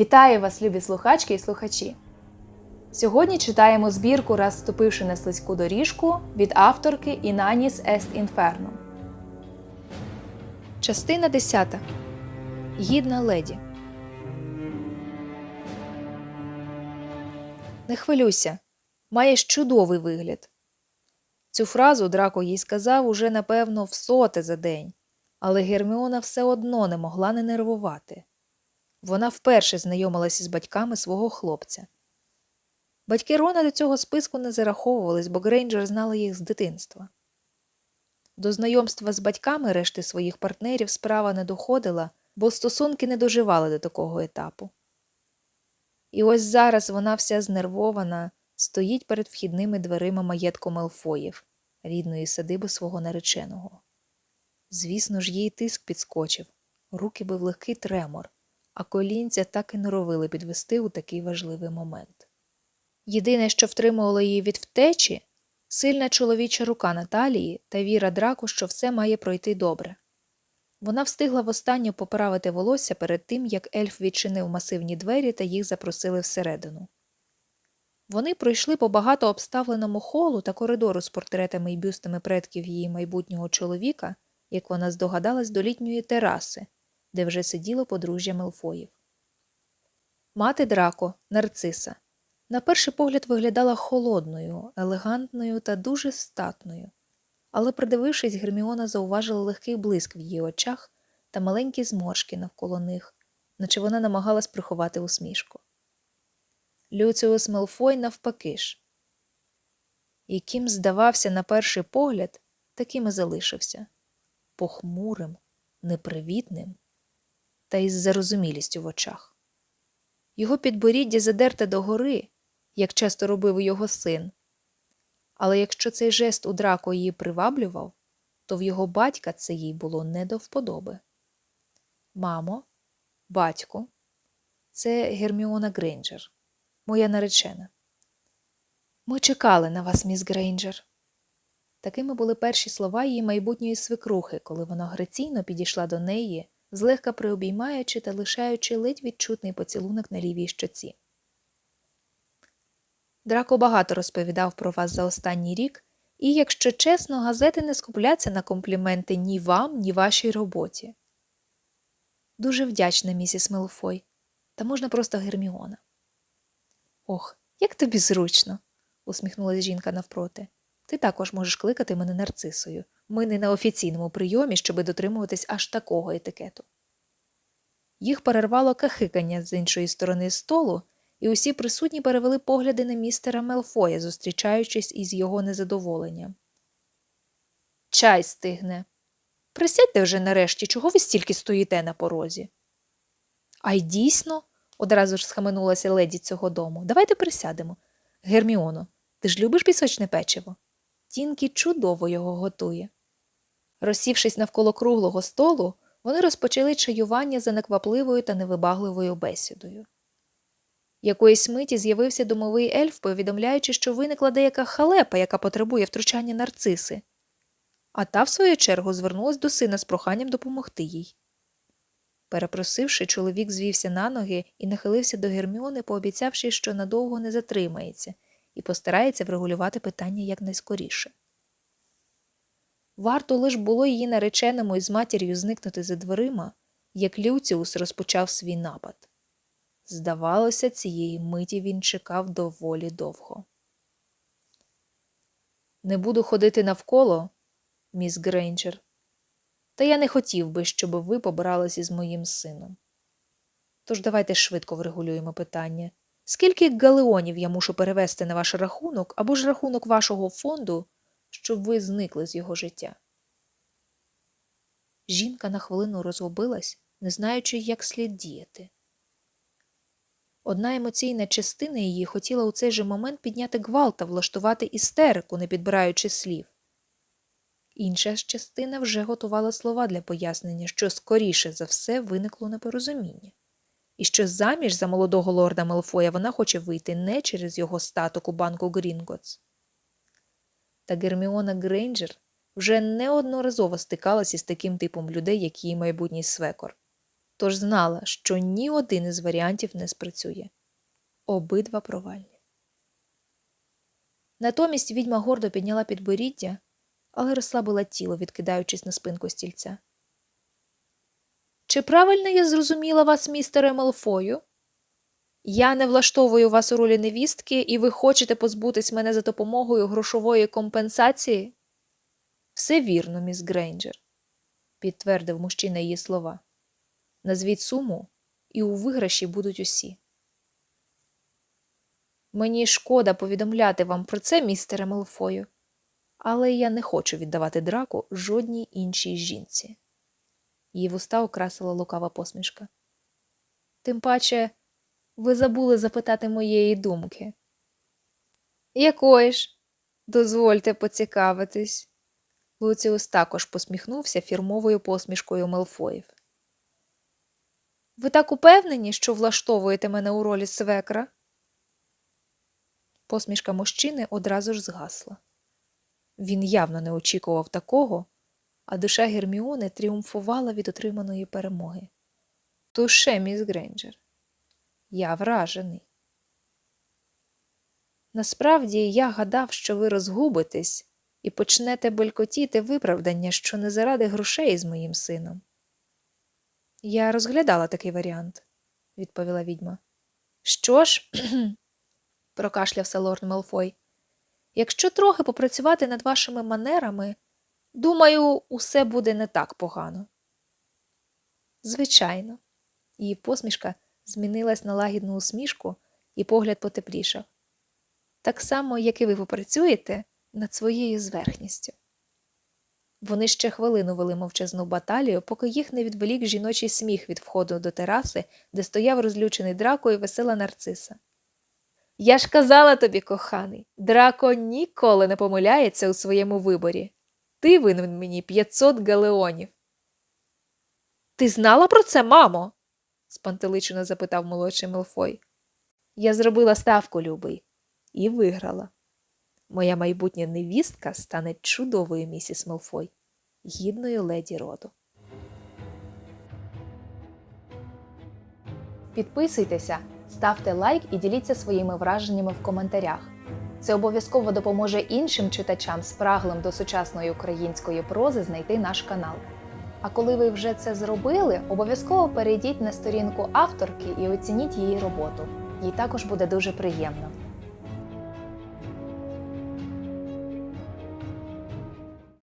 Вітаю вас, любі слухачки і слухачі! Сьогодні читаємо збірку Раз ступивши на слизьку доріжку від авторки Інаніс Ест Інферно. Частина 10. Гідна леді. Не хвилюйся. Маєш чудовий вигляд. Цю фразу Драко їй сказав уже, напевно, в соте за день, але Герміона все одно не могла не нервувати. Вона вперше знайомилася з батьками свого хлопця. Батьки Рона до цього списку не зараховувались, бо Грейнджер знала їх з дитинства. До знайомства з батьками решти своїх партнерів справа не доходила, бо стосунки не доживали до такого етапу. І ось зараз вона вся знервована, стоїть перед вхідними дверима маєтку Мелфоїв, рідної садиби свого нареченого. Звісно ж, їй тиск підскочив, руки бив легкий тремор, а колінця так і норовили підвести у такий важливий момент. Єдине, що втримувало її від втечі, сильна чоловіча рука Наталії та віра драку, що все має пройти добре. Вона встигла востаннє поправити волосся перед тим, як ельф відчинив масивні двері та їх запросили всередину. Вони пройшли по багато обставленому холу та коридору з портретами і бюстами предків її майбутнього чоловіка, як вона здогадалась до літньої тераси, де вже сиділо подружжя Мелфоїв. Мати Драко, нарциса, на перший погляд виглядала холодною, елегантною та дуже статною, але, придивившись, Герміона зауважила легкий блиск в її очах та маленькі зморшки навколо них, наче вона намагалась приховати усмішку. Люціус Мелфой навпаки ж. Яким здавався на перший погляд, таким і залишився похмурим, непривітним та із зарозумілістю в очах. Його підборіддя задерте догори, як часто робив його син. Але якщо цей жест у драко її приваблював, то в його батька це їй було не до вподоби. Мамо, батьку, це Герміона Грейнджер, моя наречена. Ми чекали на вас, міс Грейнджер. Такими були перші слова її майбутньої свекрухи, коли вона граційно підійшла до неї, злегка приобіймаючи та лишаючи ледь відчутний поцілунок на лівій щоці. Драко багато розповідав про вас за останній рік, і, якщо чесно, газети не скупляться на компліменти ні вам, ні вашій роботі. Дуже вдячна, місіс Мелфой, та можна просто Герміона. Ох, як тобі зручно, усміхнулася жінка навпроти. Ти також можеш кликати мене нарцисою. Ми не на офіційному прийомі, щоби дотримуватись аж такого етикету. Їх перервало кахикання з іншої сторони столу, і усі присутні перевели погляди на містера Мелфоя, зустрічаючись із його незадоволенням. Чай стигне. Присядьте вже нарешті, чого ви стільки стоїте на порозі? А й дійсно, одразу ж схаменулася леді цього дому. Давайте присядемо. Герміоно, ти ж любиш пісочне печиво? Тінкі чудово його готує. Розсівшись навколо круглого столу, вони розпочали чаювання за неквапливою та невибагливою бесідою. Якоїсь миті з'явився домовий ельф, повідомляючи, що виникла деяка халепа, яка потребує втручання нарциси. А та, в свою чергу, звернулась до сина з проханням допомогти їй. Перепросивши, чоловік звівся на ноги і нахилився до Герміони, пообіцявши, що надовго не затримається і постарається врегулювати питання якнайскоріше. Варто лиш було її нареченому із матір'ю зникнути за дверима, як Люціус розпочав свій напад. Здавалося, цієї миті він чекав доволі довго. Не буду ходити навколо, міс Грейнджер, та я не хотів би, щоб ви побралися з моїм сином. Тож давайте швидко врегулюємо питання. Скільки галеонів я мушу перевести на ваш рахунок або ж рахунок вашого фонду, щоб ви зникли з його життя? Жінка на хвилину розгубилась, не знаючи, як слід діяти. Одна емоційна частина її хотіла у цей же момент підняти гвалт та влаштувати істерику, не підбираючи слів. Інша ж частина вже готувала слова для пояснення, що скоріше за все виникло непорозуміння, і що заміж за молодого лорда Мелфоя вона хоче вийти не через його статок у банку Грінготс. Та Герміона Грейнджер вже неодноразово стикалася з таким типом людей, як її майбутній свекор. тож знала, що ні один із варіантів не спрацює. Обидва провальні. Натомість відьма гордо підняла підборіддя, але розслабила тіло, відкидаючись на спинку стільця. Чи правильно я зрозуміла вас, містере Мелфою? Я не влаштовую вас у ролі невістки, і ви хочете позбутись мене за допомогою грошової компенсації? Все вірно, міс Грейнджер, підтвердив мужчина її слова. Назвіть суму, і у виграші будуть усі. Мені шкода повідомляти вам про це, містере Мелфою, але я не хочу віддавати драку жодній іншій жінці. Її вуста окрасила лукава посмішка. Тим паче, ви забули запитати моєї думки. Якої ж? Дозвольте поцікавитись. Луціус також посміхнувся фірмовою посмішкою Мелфоїв. Ви так упевнені, що влаштовуєте мене у ролі свекра? Посмішка мужчини одразу ж згасла. Він явно не очікував такого, а душа Герміони тріумфувала від отриманої перемоги. Туше, міс Грейнджер. Я вражений. Насправді я гадав, що ви розгубитесь і почнете белькотіти виправдання, що не заради грошей з моїм сином. Я розглядала такий варіант, відповіла відьма. Що ж, прокашлявся лорд Мелфой, якщо трохи попрацювати над вашими манерами, думаю, усе буде не так погано. Звичайно, її посмішка змінилась на лагідну усмішку, і погляд потеплішав. Так само, як і ви попрацюєте над своєю зверхністю. Вони ще хвилину вели мовчазну баталію, поки їх не відволік жіночий сміх від входу до тераси, де стояв розлючений драко і весела нарциса. Я ж казала тобі, коханий, драко ніколи не помиляється у своєму виборі. Ти винен мені 500 галеонів. Ти знала про це, мамо? Спантеличено запитав молодший Мелфой. Я зробила ставку, любий, і виграла. Моя майбутня невістка стане чудовою місіс Мелфой, гідною леді роду. Підписуйтеся, ставте лайк і діліться своїми враженнями в коментарях. Це обов'язково допоможе іншим читачам, спраглим до сучасної української прози, знайти наш канал. А коли ви вже це зробили, обов'язково перейдіть на сторінку авторки і оцініть її роботу. Їй також буде дуже приємно.